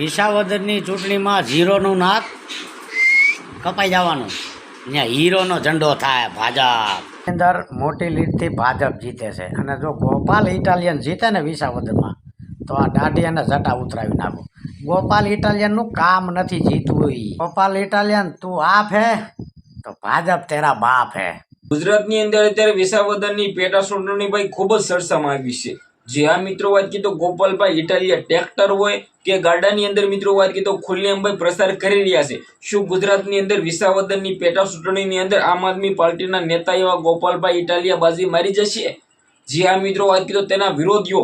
વિસાવદરની ચૂંટણીમાં ઝીરોનું નાક કપાઈ જવાનું. અહીંયા હીરોનો ઝંડો થાય ભાજપ. અંદર મોટી લીડથી ભાજપ જીતે છે. અને જો ગોપાલ ઇટાલિયન જીતે ને વિસાવદરમાં તો આ દાઢી અને જટા ઉતરાવી નાખો. ગોપાલ ઇટાલિયનનું કામ નથી જીતવું ઈ. ગોપાલ ઇટાલિયન તું આપ હે? તો ભાજપ તેરા બાપ હે. ગુજરાતની અંદર અત્યારે વિસાવદરની પેટા ચૂંટણી ભાઈ ખૂબ જ સરસામાં આવી છે. જે આ મિત્રો વાત કીધો, ગોપાલભાઈ ઇટાલિયા ટ્રેક્ટર હોય કે ગાડાની અંદર મિત્રો વાત કીધો ખુલ્લેમભાઈ પ્રસાર કરી રહ્યા છે. શું ગુજરાતની અંદર વિસાવદનની પેટા ચૂંટણીની અંદર આમ આદમી પાર્ટીના નેતા એવા ગોપાલભાઈ ઇટાલિયા બાજી મારી જશે? જે આ મિત્રો વાત કીધો તેના વિરોધીઓ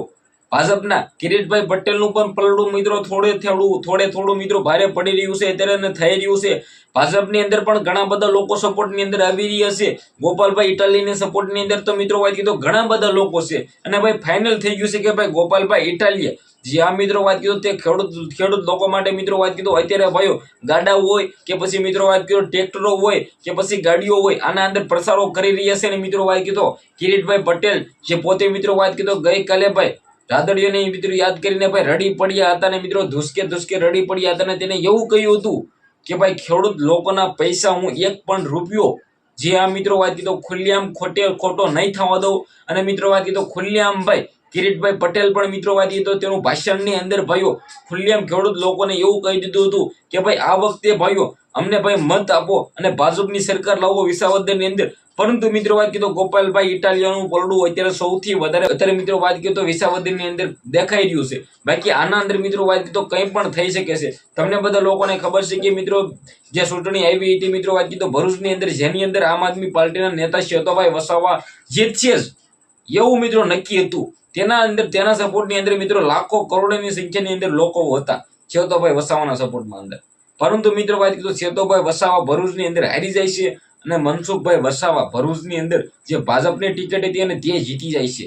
ભાજપના કિરીટભાઈ પટેલનું પણ પલડું મિત્રો થોડે થોડું થોડે થોડું મિત્રો ભારે પડી રહ્યું છે, અત્યારે થઈ રહ્યું છે. ભાજપની અંદર પણ ઘણા બધા લોકો સપોર્ટની અંદર આવી રહ્યા છે. ગોપાલભાઈ ઇટાલીની સપોર્ટની અંદર તો મિત્રો વાત કીધો, ઘણા બધા લોકો છે. અને ભાઈ ફાઇનલ થઈ ગયું છે કે ભાઈ ગોપાલભાઈ ઇટાલીએ જે આ મિત્રો વાત કીધું તે ખેડૂત ખેડૂત લોકો માટે મિત્રો વાત કીધું, અત્યારે ભાઈઓ ગાડા હોય કે પછી મિત્રો વાત કીધું ટ્રેક્ટરો હોય કે પછી ગાડીઓ હોય, આના અંદર પ્રસારો કરી રહ્યા છે અને મિત્રો વાત કીધો. કિરીટભાઈ પટેલ જે પોતે મિત્રો વાત કીધો, ગઈકાલે ભાઈ રાદડીઓને મિત્રો યાદ કરીને ભાઈ રડી પડ્યા હતા ને મિત્રો, ધુસકે ધુસકે રડી પડ્યા હતા ને તેને એવું કહ્યું હતું કે ભાઈ ખેડૂત લોકોના પૈસા હું એક પણ રૂપિયો જે આ મિત્રો વાત કીધો ખુલ્લેઆમ ખોટે ખોટો નહીં થવા દઉં. અને મિત્રો વાત કીધો ખુલ્લેઆમ ભાઈ કિરીટભાઈ પટેલ પણ મિત્રો કીધો તેનું ભાષણની અંદર ભાઈઓ ખુલ્લેમ ખેડૂત લોકોને એવું કહી દીધું હતું કે ભાઈ, આ વખતે ભાઈઓ અમને ભાઈ મત આપો અને ભાજપની સરકાર લાવો વિસાવદરની અંદર. પરંતુ મિત્રો, વાત કીધો ગોપાલભાઈ ઇટાલિયાનું પલડું અત્યારે સૌથી વધારે અત્યારે મિત્રો, વાત કીધો વિસાવદરની અંદર દેખાઈ રહ્યું છે. બાકી આના અંદર મિત્રો, વાત કીધો કંઈ પણ થઈ શકે છે. તમને બધા લોકોને ખબર છે કે મિત્રો, જે ચૂંટણી આવી હતી મિત્રો, વાત કીધો ભરૂચની અંદર, જેની અંદર આમ આદમી પાર્ટીના નેતા શેતોભાઈ વસાવા જીતશે જ. એવું મિત્રો નક્કી હતું. તેના અંદર, તેના સપોર્ટની અંદર મિત્રો લાખો કરોડોની સંખ્યાની અંદર લોકો હતા શેતોભાઈ વસાવાના સપોર્ટમાં અંદર. પરંતુ મિત્રો વાત કીધું શેતોભાઈ વસાવા ભરૂચની અંદર હારી જાય છે અને મનસુખભાઈ વસાવા ભરૂચની અંદર જે ભાજપની ટિકિટ હતી અને તે જીતી જાય છે.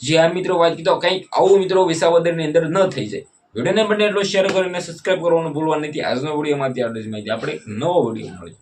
જે આ મિત્રો વાત કીધો કંઈક આવું મિત્રો વિસાવદરની અંદર ન થઈ જાય. વિડીયોને બને એટલો શેર કરીને સબસ્ક્રાઇબ કરવાનું ભૂલવા નથી. આજનો વિડીયોમાંથી આટલી જ માહિતી. આપણે નવો વીડિયો મળે